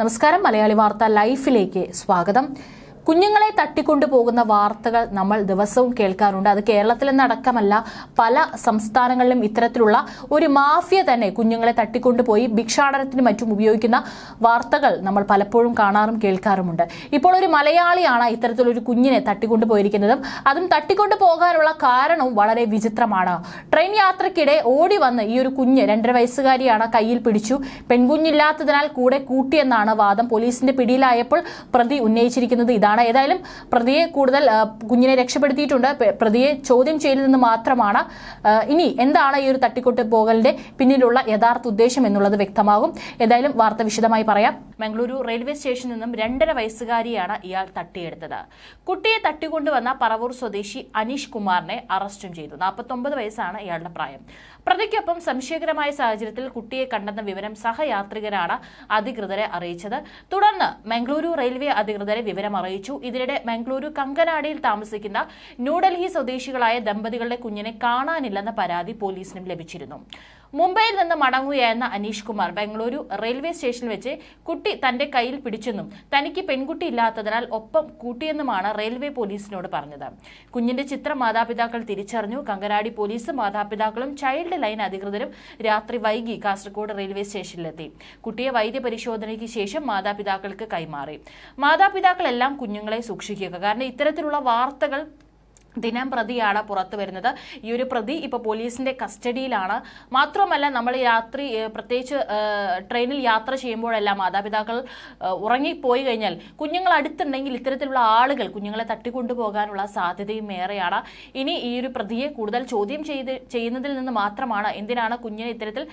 നമസ്കാരം. മലയാളി വാർത്ത ലൈഫിലേക്ക് സ്വാഗതം. കുഞ്ഞുങ്ങളെ തട്ടിക്കൊണ്ടുപോകുന്ന വാർത്തകൾ നമ്മൾ ദിവസവും കേൾക്കാറുണ്ട്. അത് കേരളത്തിൽ നിന്നടക്കമല്ല പല സംസ്ഥാനങ്ങളിലും ഇത്തരത്തിലുള്ള ഒരു മാഫിയ തന്നെ കുഞ്ഞുങ്ങളെ തട്ടിക്കൊണ്ടുപോയി ഭിക്ഷാടനത്തിന് മറ്റും ഉപയോഗിക്കുന്ന വാർത്തകൾ നമ്മൾ പലപ്പോഴും കാണാറും കേൾക്കാറുമുണ്ട്. ഇപ്പോൾ ഒരു മലയാളിയാണ് ഇത്തരത്തിലൊരു കുഞ്ഞിനെ തട്ടിക്കൊണ്ടുപോയിരിക്കുന്നതും. അതും തട്ടിക്കൊണ്ടു പോകാനുള്ള കാരണവും വളരെ വിചിത്രമാണ്. ട്രെയിൻ യാത്രക്കിടെ ഓടി വന്ന് ഈ ഒരു കുഞ്ഞ് രണ്ടര വയസ്സുകാരിയാണ് കയ്യിൽ പിടിച്ചു. പെൺകുഞ്ഞില്ലാത്തതിനാൽ കൂടെ കൂട്ടിയെന്നാണ് വാദം. പോലീസിന്റെ പിടിയിലായപ്പോൾ പ്രതി ഉന്നയിച്ചിരിക്കുന്നത് ഇതാണ്. ഏതായാലും പ്രതിയെ കൂടുതൽ കുഞ്ഞിനെ രക്ഷപ്പെടുത്തിയിട്ടുണ്ട്. പ്രതിയെ ചോദ്യം ചെയ്തതെന്ന് മാത്രമാണ്. ഇനി എന്താണ് ഈ ഒരു തട്ടിക്കൊട്ട് പോകലിന്റെ പിന്നിലുള്ള യഥാർത്ഥ ഉദ്ദേശം എന്നുള്ളത് വ്യക്തമാകും. ഏതായാലും വാർത്ത വിശദമായി പറയാം. മംഗളൂരു റെയിൽവേ സ്റ്റേഷനിൽ നിന്നും രണ്ടര വയസ്സുകാരിയാണ് ഇയാൾ തട്ടിയെടുത്തത്. കുട്ടിയെ തട്ടിക്കൊണ്ടുവന്ന പറവൂർ സ്വദേശി അനീഷ് കുമാറിനെ അറസ്റ്റും ചെയ്തു. നാൽപ്പത്തൊമ്പത് വയസ്സാണ് ഇയാളുടെ പ്രായം. പ്രതിക്കൊപ്പം സംശയകരമായ സാഹചര്യത്തിൽ കുട്ടിയെ കണ്ടെന്ന വിവരം സഹയാത്രികരാണ് അധികൃതരെ അറിയിച്ചത്. തുടർന്ന് മംഗളൂരു റെയിൽവേ അധികൃതരെ വിവരം അറിയിച്ചു ഇതിനിടെ മംഗളൂരു കങ്കനാടിയിൽ താമസിക്കുന്ന ന്യൂഡൽഹി സ്വദേശികളായ ദമ്പതികളുടെ കുഞ്ഞിനെ കാണാനില്ലെന്ന പരാതി പോലീസിനും ലഭിച്ചിരുന്നു. മുംബൈയിൽ നിന്ന് മടങ്ങുകയായിരുന്ന അനീഷ് കുമാർ ബംഗളൂരു റെയിൽവേ സ്റ്റേഷനിൽ വെച്ച് കുട്ടി തന്റെ കയ്യിൽ പിടിച്ചെന്നും തനിക്ക് പെൺകുട്ടി ഇല്ലാത്തതിനാൽ ഒപ്പം കൂട്ടിയെന്നുമാണ് റെയിൽവേ പോലീസിനോട് പറഞ്ഞത്. കുഞ്ഞിന്റെ ചിത്രം മാതാപിതാക്കൾ തിരിച്ചറിഞ്ഞു. കങ്കനാടി പോലീസും മാതാപിതാക്കളും ചൈൽഡ് ലൈൻ അധികൃതരും രാത്രി വൈകി കാസർഗോഡ് റെയിൽവേ സ്റ്റേഷനിലെത്തി. കുട്ടിയെ വൈദ്യപരിശോധനയ്ക്ക് ശേഷം മാതാപിതാക്കൾക്ക് കൈമാറി. മാതാപിതാക്കളെല്ലാം കുഞ്ഞുങ്ങളെ സൂക്ഷിക്കുക. കാരണം ഇത്തരത്തിലുള്ള വാർത്തകൾ ദിനം പ്രതിയാണ് പുറത്തു വരുന്നത്. ഈ ഒരു പ്രതി ഇപ്പോൾ പോലീസിന്റെ കസ്റ്റഡിയിലാണ്. മാത്രമല്ല നമ്മൾ രാത്രി പ്രത്യേകിച്ച് ട്രെയിനിൽ യാത്ര ചെയ്യുമ്പോഴെല്ലാം മാതാപിതാക്കൾ ഉറങ്ങിപ്പോയി കഴിഞ്ഞാൽ കുഞ്ഞുങ്ങൾ അടുത്തുണ്ടെങ്കിൽ ഇത്തരത്തിലുള്ള ആളുകൾ കുഞ്ഞുങ്ങളെ തട്ടിക്കൊണ്ടുപോകാനുള്ള സാധ്യതയും ഏറെയാണ്. ഇനി ഈ ഒരു പ്രതിയെ കൂടുതൽ ചോദ്യം ചെയ്ത് ചെയ്യുന്നതിൽ നിന്ന് മാത്രമാണ് എന്തിനാണ് കുഞ്ഞിനെ ഇത്തരത്തിൽ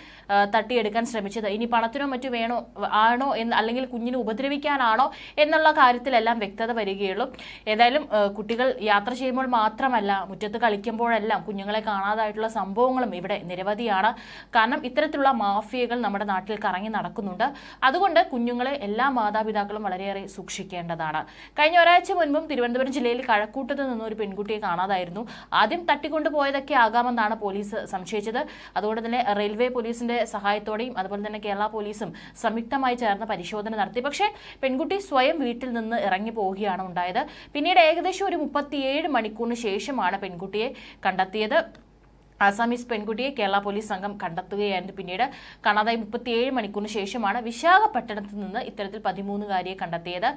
തട്ടിയെടുക്കാൻ ശ്രമിച്ചത്? ഇനി പണത്തിനോ മറ്റു വേണോ ആണോ എന്ന് അല്ലെങ്കിൽ കുഞ്ഞിനെ ഉപദ്രവിക്കാനാണോ എന്നുള്ള കാര്യത്തിലെല്ലാം വ്യക്തത വരികയുള്ളൂ. ഏതായാലും കുട്ടികൾ യാത്ര ചെയ്യുമ്പോൾ മാത്രമല്ല മുറ്റത്ത് കളിക്കുമ്പോഴെല്ലാം കുഞ്ഞുങ്ങളെ കാണാതായിട്ടുള്ള സംഭവങ്ങളും ഇവിടെ നിരവധിയാണ്. കാരണം ഇത്തരത്തിലുള്ള മാഫിയകൾ നമ്മുടെ നാട്ടിൽ കറങ്ങി നടക്കുന്നുണ്ട്. അതുകൊണ്ട് കുഞ്ഞുങ്ങളെ എല്ലാ മാതാപിതാക്കളും വളരെയേറെ സൂക്ഷിക്കേണ്ടതാണ്. കഴിഞ്ഞ ഒരാഴ്ച മുൻപും തിരുവനന്തപുരം ജില്ലയിൽ കഴക്കൂട്ടത്ത് നിന്ന് ഒരു പെൺകുട്ടിയെ കാണാതായിരുന്നു. ആദ്യം തട്ടിക്കൊണ്ടുപോയതൊക്കെ ആകാമെന്നാണ് പോലീസ് സംശയിച്ചത്. അതുകൊണ്ട് തന്നെ റെയിൽവേ പോലീസിന്റെ സഹായത്തോടെയും അതുപോലെ തന്നെ കേരള പോലീസും സംയുക്തമായി ചേർന്ന് പരിശോധന നടത്തി. പക്ഷേ പെൺകുട്ടി സ്വയം വീട്ടിൽ നിന്ന് ഇറങ്ങി പോവുകയാണ് ഉണ്ടായത്. പിന്നീട് ഏകദേശം ഒരു മുപ്പത്തിയേഴ് മണിക്കൂറിന് ശേഷമാണ് പെൺകുട്ടിയെ കണ്ടെത്തിയത്. ആസാമീസ് പെൺകുട്ടിയെ കേരള പോലീസ് സംഘം കണ്ടെത്തുകയായിരുന്നു. പിന്നീട് കാണാതായി മുപ്പത്തിയേഴ് മണിക്കൂറിന് ശേഷമാണ് വിശാഖപട്ടണത്ത് നിന്ന് ഇത്തരത്തിൽ പതിമൂന്നുകാരിയെ കണ്ടെത്തിയത്.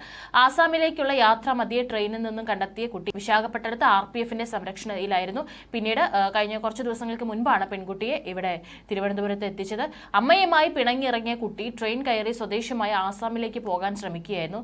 ആസാമിലേക്കുള്ള യാത്ര മധ്യേ ട്രെയിനിൽ നിന്നും കണ്ടെത്തിയ കുട്ടി വിശാഖപട്ടണത്ത് ആർ പി എഫിന്റെ സംരക്ഷണയിലായിരുന്നു. പിന്നീട് കഴിഞ്ഞ കുറച്ച് ദിവസങ്ങൾക്ക് മുൻപാണ് പെൺകുട്ടിയെ ഇവിടെ തിരുവനന്തപുരത്ത് എത്തിച്ചത്. അമ്മയുമായി പിണങ്ങിയിറങ്ങിയ കുട്ടി ട്രെയിൻ കയറി സ്വദേശമായ ആസാമിലേക്ക് പോകാൻ ശ്രമിക്കുകയായിരുന്നു.